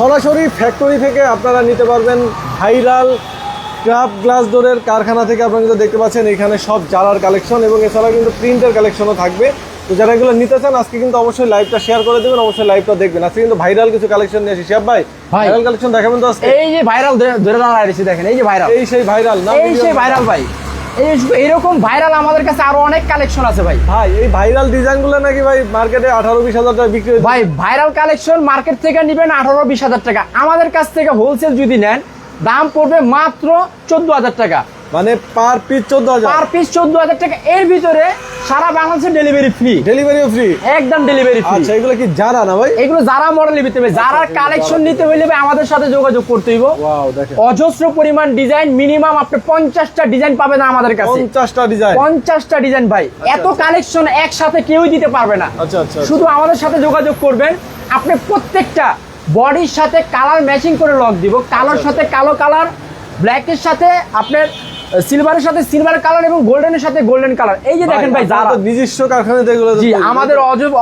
সরাসরি ফ্যাক্টরি থেকে আপনারা নিতে পারবেন ভাইরাল ক্রাফট গ্লাস ডোরের কারখানা থেকে আপনারা কিন্তু দেখতে পাচ্ছেন এখানে সব জারার কালেকশন এবং এছাড়া কিন্তু প্রিন্টের কালেকশনও থাকবে। তো যারা এগুলো নিতে চান আজকে কিন্তু অবশ্যই লাইভটা শেয়ার করে দেবেন অবশ্যই লাইভটা দেখবেন। আজকে কিন্তু ভাইরাল কিছু কালেকশন নিয়ে আসি। শিয়াব ভাই ভাই। ভাইরাল কালেকশন দেখাবেন তো আজকে? এই যে ভাইরাল ধরে দেখেন এই যে ভাইরাল এই সেই ভাইরাল না এই সেই ভাইরাল ভাই। এরকম ভাইরাল আমাদের কাছে আরও অনেক কালেকশন আছে ভাই। ভাই এই ভাইরাল ডিজাইনগুলো নাকি ভাই মার্কেটে আঠারো বিশ হাজার টাকা বিক্রি ভাই ভাইরাল কালেকশন মার্কেট থেকে নিবেন আঠারো বিশ হাজার টাকা। আমাদের কাছ থেকে হোলসেল যদি নেন দাম পড়বে মাত্র চোদ্দ হাজার টাকা। মানে পার পিস চোদ্দ হাজার। পার পিস চোদ্দ হাজার টাকা। এর ভিতরে সারা বাংলাদেশে ডেলিভারি ফ্রি ডেলিভারিও ফ্রি একদম ডেলিভারি ফ্রি আচ্ছা এগুলো কি জানা না ভাই? এগুলো যারা মডেল নিতে হবে যারা কালেকশন নিতে হইলে ভাই আমাদের সাথে যোগাযোগ করতে হইব। ওয়াও দেখেন। অজস্র পরিমাণ ডিজাইন মিনিমাম আপনি পঞ্চাশটা ডিজাইন পাবেন আমাদের কাছে। পঞ্চাশটা ডিজাইন পঞ্চাশটা ডিজাইন ভাই। এত আচ্ছা। কালেকশন একসাথে কেউই দিতে পারবে না। আচ্ছা আচ্ছা শুধু আমাদের সাথে যোগাযোগ করবেন। আপনি প্রত্যেকটা বডির সাথে কালার ম্যাচিং করে লক দিব। কালোর আচ্ছা, সাথে কালো কালার ব্ল্যাকের সাথে আপনার সিলভারের সাথে সিলভার কালার এবং গোল্ডেনের সাথে গোল্ডেন কালার। এই যে দেখেন ভাই যারা নিজস্ব কারখানাতে এগুলো জি আমাদের অজব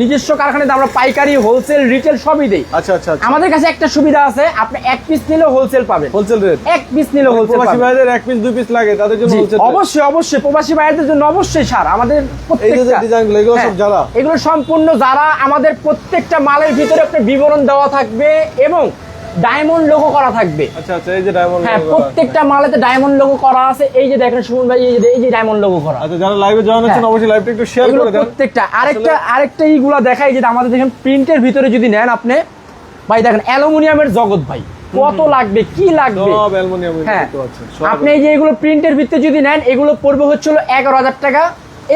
নিজস্ব কারখানাতে আমরা পাইকারি হোলসেল রিটেল সবই দেই। আচ্ছা আচ্ছা আচ্ছা। আমাদের কাছে একটা সুবিধা আছে আপনি এক পিস নিলে হোলসেল পাবেন। হোলসেল রেট এক পিস নিলে হোলসেল প্রবাসী ভাইদের এক পিস দুই পিস লাগে তাদের জন্য হোলসেল অবশ্যই অবশ্যই প্রবাসী ভাইদের জন্য অবশ্যই ছাড় আমাদের এই যে প্রত্যেকটা ডিজাইনগুলো এগুলো সব হ্যাঁ, যারা? এগুলো সম্পূর্ণ যারা আমাদের প্রত্যেকটা মালের ভিতরে আপনার বিবরণ দেওয়া থাকবে এবং ডায়মন্ড লোগো করা থাকবে। আচ্ছা আচ্ছা এই যে ডায়মন্ড হ্যাঁ প্রত্যেকটা মালেতে ডায়মন্ড লোগো করা আছে। এই যে দেখেন সুমন ভাই এই যে এই যে ডায়মন্ড লোগো করা। আচ্ছা যারা লাইভে জয়েন হচ্ছেন হ্যাঁ। অবশ্যই লাইভটা একটু শেয়ার করে দেন। প্রত্যেকটা আরেকটা আরেকটা এইগুলা দেখাই যে আমাদের দেখেন প্রিন্টের ভিতরে যদি নেন আপনি ভাই দেখেন অ্যালুমিনিয়ামের জগৎ ভাই। কত লাগবে কি লাগবে? সব অ্যালুমিনিয়াম হ্যাঁ। আপনি এই যে এগুলো প্রিন্টের ভিত্তিতে যদি নেন এগুলো পড়বে হচ্ছিল এগারো হাজার টাকা।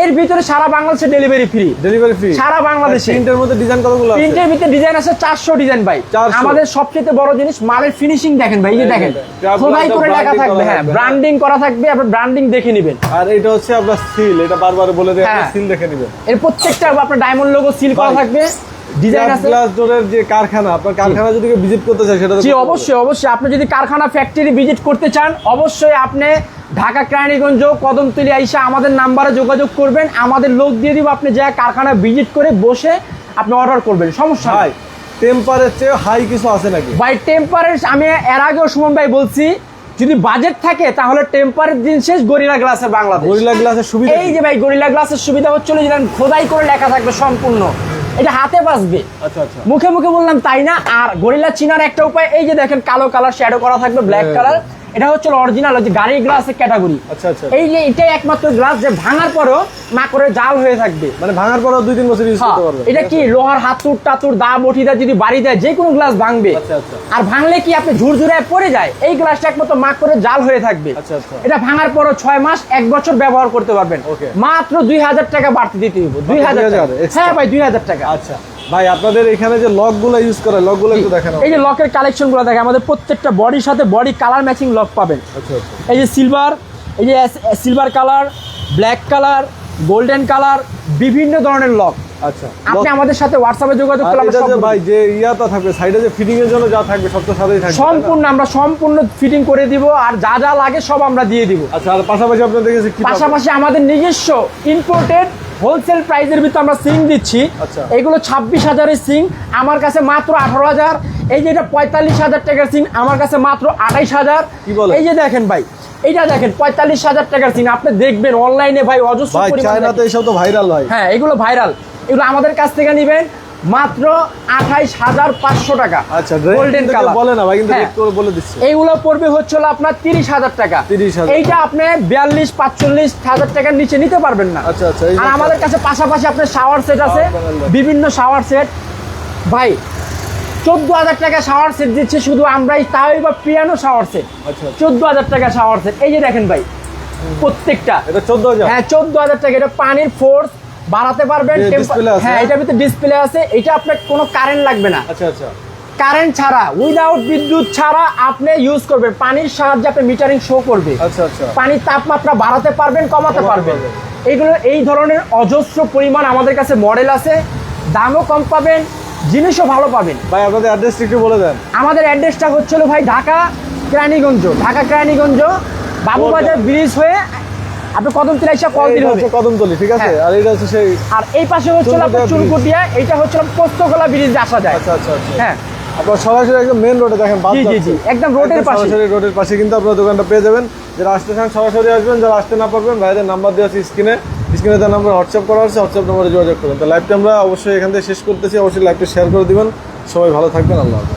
এর ভিতরে সারা বাংলাদেশে ডেলিভারি ফ্রি ডেলিভারি ফ্রি সারা বাংলাদেশে। প্রিন্টের মধ্যে ডিজাইন কতগুলো আছে? প্রিন্টের ভিতরে ডিজাইন আছে চারশো ডিজাইন ভাই। আমাদের সবচেয়ে বড় জিনিস মালের ফিনিশিং দেখেন ভাই এই যে দেখেন। খোদাই করে লেখা থাকবে হ্যাঁ ব্র্যান্ডিং করা থাকবে আপনি ব্র্যান্ডিং দেখে নেবেন। আর এটা হচ্ছে আপনার সিল এটা বারবার বলে দেয় হ্যাঁ। সিল দেখে নেবেন। এর প্রত্যেকটা আপনার ডায়মন্ড লোগো সিল করা থাকবে। ডিজাইন আছে? গ্লাস ডোরের যে কারখানা আপনার কারখানা যদি ভিজিট করতে চায় সেটা জি অবশ্যই অবশ্যই। আপনি যদি কারখানা ফ্যাক্টরি ভিজিট করতে চান অবশ্যই আপনি ঢাকা কেরানীগঞ্জ কদমতলি আইসা আমাদের নাম্বারে যোগাযোগ করবেন। আমাদের লোক দিয়ে দিব আপনি যা কারখানা ভিজিট করে বসে আপনি অর্ডার করবেন। সমস্যা টেম্পারের চেয়ে হাই কিছু আছে নাকি? টেম্পারের আমি এর আগেও সুমন ভাই বলছি যদি বাজেট থাকে তাহলে টেম্পারের দিন শেষ গরিলা গ্লাসের বাংলাদেশ। গরিলা গ্লাসের সুবিধা এই যে ভাই গরিলা গ্লাসের সুবিধা হচ্ছিল যেটা খোদাই করে লেখা থাকবে সম্পূর্ণ। এটা হাতে বাঁচবে। আচ্ছা আচ্ছা। মুখে মুখে বললাম তাই না? আর গরিলা চিনার একটা উপায় এই যে দেখেন কালো কালার শ্যাডো করা থাকবে ব্ল্যাক। কালার এটা হচ্ছে অরিজিনাল যে গাড়ির গ্লাসের ক্যাটাগরি আচ্ছা আচ্ছা। এই যে এটাই একমাত্র গ্লাস যে ভাঙার পরেও করে জাল হয়ে থাকবে। মানে ভাঙার পরও দুই তিন বছর ইউজ হ্যাঁ, করতে পারবে। এটা কি লোহার হাতুর টাতুর দা বটিদা যদি বাড়ি দেয় যে কোনো গ্লাস ভাঙবে। আচ্ছা আর ভাঙলে কি আপনি ঝুরঝুরায় পড়ে যায়? এই গ্লাসটা একমাত্র মাক করে জাল হয়ে থাকবে। আচ্ছা, আচ্ছা। এটা ভাঙার পরও ছয় মাস এক বছর ব্যবহার করতে পারবেন. মাত্র দুই হাজার টাকা বাড়তি দিতে হইব দুই হাজার টাকা। হ্যাঁ ভাই দুই হাজার টাকা। আচ্ছা। ভাই আপনাদের এখানে যে লকগুলো ইউজ করে লকগুলো একটু দেখেন এই যে লকের কালেকশনগুলো দেখে আমাদের প্রত্যেকটা বডির সাথে বডি কালার ম্যাচিং লক পাবেন। আচ্ছা আচ্ছা। এই যে সিলভার এই যে silver colour black colour golden colour বিভিন্ন ধরনের লক আচ্ছা আপনি আমাদের সাথে হোয়াটসঅ্যাপে যোগাযোগ করলে আমরা সব ভাই যে ইয়াটা থাকবে সাইডে যে ফিটিং এর জন্য যা থাকবে সব তো সাথেই থাকবে সম্পূর্ণ আমরা সম্পূর্ণ ফিটিং করে দিব আর যা যা লাগে সব আমরা দিয়ে দিব। আচ্ছা আর পাশাপাশি আপনার দেখেছি কি পাশাপাশি আমাদের নিজস্ব ইম্পোর্টেড হোলসেল প্রাইসের ভিতরে আমরা সিং দিচ্ছি। আচ্ছা। এগুলো ছাব্বিশ হাজারের সিং আমার কাছে মাত্র আঠারো হাজার। এই যে এটা পঁয়তাল্লিশ হাজার টাকার সিং আমার কাছে মাত্র আঠাইশ হাজার? এই যে দেখেন ভাই এইটা দেখেন পঁয়তাল্লিশ হাজার টাকার সিং। আপনি দেখবেন অনলাইনে ভাই অজস্র চায়নাতে দেখেন। তো ভাইরাল হয়। হ্যাঁ এগুলো ভাইরাল। এগুলো আমাদের কাছ থেকে নেবেন। মাত্র আঠাইশ হাজার পাঁচশো টাকা। আচ্ছা গোল্ডেন কালার বলে না ভাই কিন্তু হ্যাঁ। বলে দিচ্ছে। এইগুলো পড়বে হচ্ছে হলো আপনার তিরিশ হাজার টাকা। 30,000 এইটা আপনি বিয়াল্লিশ পাঁচচল্লিশ হাজার টাকার নিচে নিতে পারবেন না। আচ্ছা আচ্ছা আর আমাদের কাছে পাশাপাশি আপনার শাওয়ার সেট আছে। বিভিন্ন শাওয়ার সেট ভাই চোদ্দ হাজার টাকা শাওয়ার সেট দিচ্ছে শুধু আমরাই তাই বা পিয়ানো শাওয়ার সেট আচ্ছা আচ্ছা। চোদ্দ হাজার টাকা শাওয়ার সেট এই যে দেখেন ভাই প্রত্যেকটা। এটা চোদ্দ হাজার। হ্যাঁ চোদ্দ হাজার টাকা। এটা পানির ফোর্স বাড়াতে পারবেন যে টেম্পার- display আছে? হ্যাঁ এটার ভিতরে ডিসপ্লে আছে এটা আপনার কোনো কারেন্ট লাগবে না। আচ্ছা আচ্ছা। কারেন্ট ছাড়া উইদাউট বিদ্যুৎ ছাড়া আপনি ইউজ করবেন। পানির সাহায্যে আপনি মিটারিং শো করবে। আচ্ছা আচ্ছা। পানির তাপমাত্রা বাড়াতে পারবেন কমাতে পারবেন। পারবেন। এইগুলো এই ধরনের অজস্র পরিমাণ আমাদের কাছে মডেল আছে। দামও কম পাবেন জিনিসও ভালো পাবেন। ভাই আপনাদের অ্যাড্রেসটা একটু বলে দেন। আমাদের অ্যাড্রেসটা হচ্ছিল ভাই ঢাকা কেরানীগঞ্জ ঢাকা কেরানীগঞ্জ বাবুবাজার ব্রিজ হয়ে আপনি কদম কল দিলে এইটা হবে। হচ্ছে কদমতলি ঠিক আছে? হ্যাঁ। আর এটা হচ্ছে সেই আর এই পাশে হচ্ছিল আপনার এইটা হচ্ছিল পোস্তগোলা ব্রিজ আসা যায়। আচ্ছা আচ্ছা আচ্ছা। হ্যাঁ। আপনার সরাসরি একদম মেন রোডে দেখেন জি, জি, জি, একদম রোডের পাশে। সরাসরি রোডের পাশে কিন্তু আপনার দোকানটা পেয়ে যাবেন। যারা আসতে চান সরাসরি আসবেন যারা আসতে না পারবেন ভাইদের নাম্বার দেওয়া আছে স্ক্রিনে স্ক্রিনে তার নাম্বার হোয়াটসঅ্যাপ করা আছে হোয়াটসঅ্যাপ নাম্বারে যোগাযোগ করবেন তো লাইভটা আমরা অবশ্যই এখান থেকে শেষ করতেছি। অবশ্যই লাইভটা শেয়ার করে দিবেন। সবাই ভালো থাকবেন আল্লাহ।